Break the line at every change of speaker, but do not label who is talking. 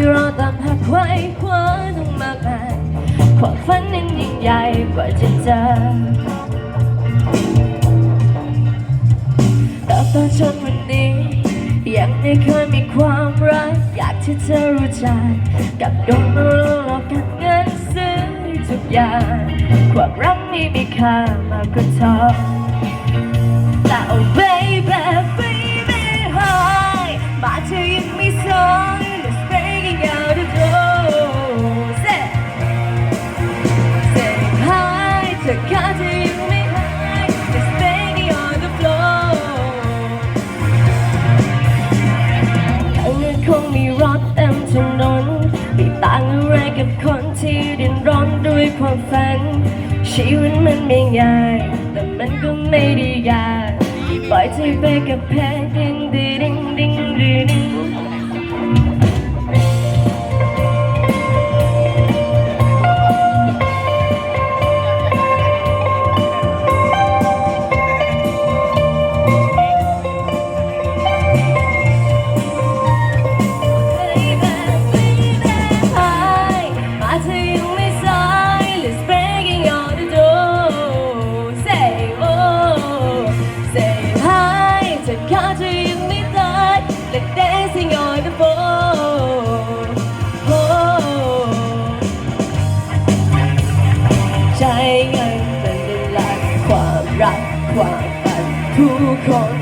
ที่รอตามหาไว้คว้าต้องมากมายความฝันนั้นยิ่งใหญ่กว่าจะเจอแต่ตอนจนวันนี้ยังไม่เคยมีความรัก อยากที่เธอรู้ใจกกับโดนมาหลอกกันเงินซื้อทุกอย่างความรักไม่มีค่ามากกว่าทองแต่ oh baby คนที่เดินร้อนด้วยความฝัน ชีวิตมันไม่ง่าย แต่มันก็ไม่ได้ยากปล่อยใจไปกับแพลงดิ้งดิ้งดิ้ ใจเงินเป็นเวลาความรักความฝันผู้คน